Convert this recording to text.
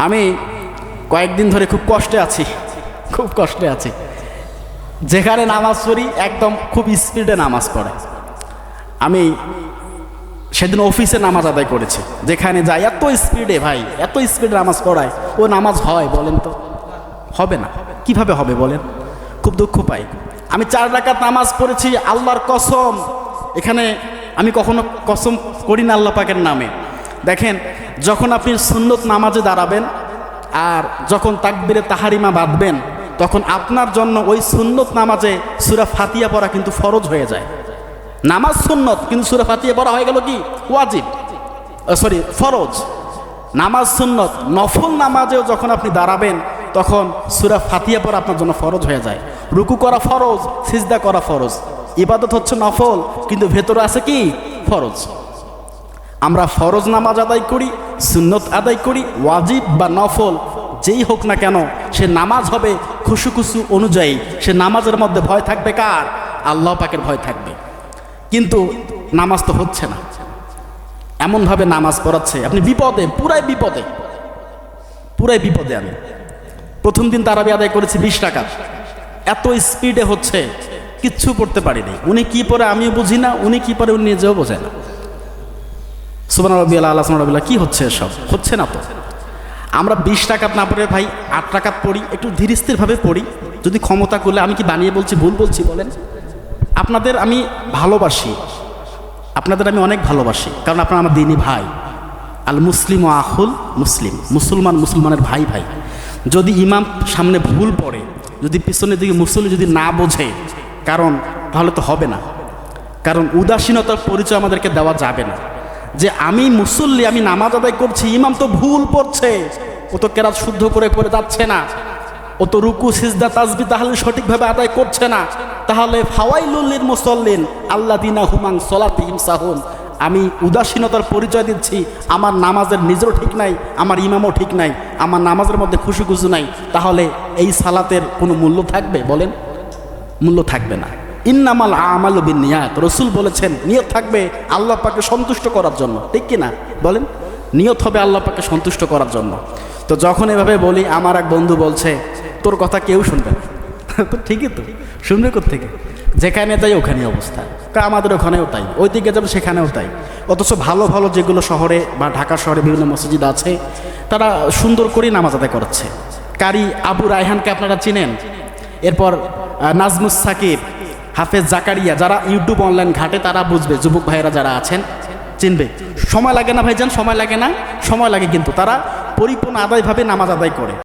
আমি কয়েকদিন ধরে খুব কষ্টে আছি, খুব কষ্টে আছি। যেখানে নামাজ পড়ি, একদম খুব স্পিডে নামাজ পড়ে। আমি সেদিন অফিসে নামাজ আদায় করেছি। যেখানে যাই, এত স্পিডে ভাই, এত স্পিডে নামাজ পড়ায়। ও নামাজ হয় বলেন তো? হবে না। কীভাবে হবে বলেন? খুব দুঃখ পাই। আমি চার রাকাত নামাজ পড়েছি, আল্লাহর কসম। এখানে আমি কখনো কসম করি না আল্লাহ পাকের নামে। দেখেন, যখন আপনি সুন্নত নামাজে দাঁড়াবেন আর যখন তাকবিরে তাহারিমা বাঁধবেন, তখন আপনার জন্য ওই সুন্নত নামাজে সুরা ফাতিয়া পড়া কিন্তু ফরজ হয়ে যায়। নামাজ সুন্নত, কিন্তু সুরা ফাতিয়া পড়া হয়ে গেল কি? ওয়াজিব। সরি ফরজ। নামাজ সুন্নত, নফল নামাজেও যখন আপনি দাঁড়াবেন, তখন সুরা ফাতিয়া পড়া আপনার জন্য ফরজ হয়ে যায়। রুকু করা ফরজ, সিজদা করা ফরজ। ইবাদত হচ্ছে নফল, কিন্তু ভেতরে আছে কি? ফরজ। আমরা ফরজ নামাজ আদায় করি, সুন্নত আদায় করি, ওয়াজিব বা নফল, যেই হোক না কেন, সে নামাজ হবে খুশু খুশু অনুযায়ী। সে নামাজের মধ্যে ভয় থাকবে কার? আল্লাহ পাকের ভয় থাকবে। কিন্তু নামাজ তো হচ্ছে না। এমনভাবে নামাজ পড়াচ্ছে। আপনি বিপদে, পুরাই বিপদে। পুরাই বিপদে আমি। প্রথম দিন তার তারাবি আদায় করেছি বিশ টাকা। এত স্পিডে হচ্ছে, কিচ্ছু পড়তে পারিনি। উনি কি পরে আমিও বুঝি না, উনি কি পরে উনি নিজেও বোঝে না। সুবান রবি আল্লাহ আল্লাহ রবিল্লা কি হচ্ছে এসব? হচ্ছে না তো। আমরা বিশ টাকাত না পড়ে ভাই, আট টাকাত পড়ি, একটু ধীর স্থিরভাবে পড়ি। যদি ক্ষমতা করলে আমি কি বানিয়ে বলছি, ভুল বলছি বলেন? আপনাদের আমি ভালোবাসি। আপনাদের আমি অনেক ভালোবাসি, কারণ আপনারা আমার দিনী ভাই। আল মুসলিম ও আহুল মুসলিম, মুসলমান মুসলমানের ভাই ভাই। যদি ইমাম সামনে ভুল পড়ে, যদি পিছনের দিকে মুসলিম যদি না বোঝে, কারণ তাহলে তো হবে না। কারণ উদাসীনতার পরিচয় আমাদেরকে দেওয়া যাবে না। যে আমি মুসল্লি, আমি নামাজ আদায় করছি, ইমাম তো ভুল পড়ছে। ও তো কেরাত শুদ্ধ করে করে যাচ্ছে না। ও তো রুকু, সিজদা তাজবি তাহলে সঠিকভাবে আদায় করছে না। তাহলে ফাওয়াইলুল্লির মুসল্লিন আল্লাহ দিনা হুমাং সলাতিহিম সাহুন। আমি উদাসীনতার পরিচয় দিচ্ছি, আমার নামাজের নিজেরও ঠিক নাই, আমার ইমামও ঠিক নাই, আমার নামাজের মধ্যে খুশি খুশি নাই। তাহলে এই সালাতের কোনো মূল্য থাকবে বলেন? মূল্য থাকবে না। ইন্নামাল আমাল বিন নিয়াত রসুল বলেছেন, নিয়ত থাকবে আল্লাহ পাকে সন্তুষ্ট করার জন্য। ঠিক কি না? বলেন। নিয়ত হবে আল্লাহ পাকে সন্তুষ্ট করার জন্য। তো যখন এভাবে বলি, আমার এক বন্ধু বলছে, তোর কথা কেউ শুনবে না। তো ঠিকই তো। শুনবে থেকে যেখানে তাই ওখানে অবস্থা। তা আমাদের ওখানেও তাই। ওই দিকে যাবে, সেখানেও তাই। অথচ ভালো ভালো যেগুলো শহরে বা ঢাকা শহরে বিভিন্ন মসজিদ আছে, তারা সুন্দর করেই নামাজ আদায় করাচ্ছে কারি আবু রায়হানকে আপনারা চিনেন? এরপর নাজমুস সাকিব। হাফেজ জাকারিয়া, যারা ইউটিউব অনলাইন ঘাটে, তারা বুঝবে, যুবক ভাইয়েরা যারা আছেন, চিনবে। সময় লাগে না ভাইজান, সময় লাগে না, সময় লাগে কিন্তু তারা পরিপূর্ণ আদায়ভাবে নামাজ আদায় করে।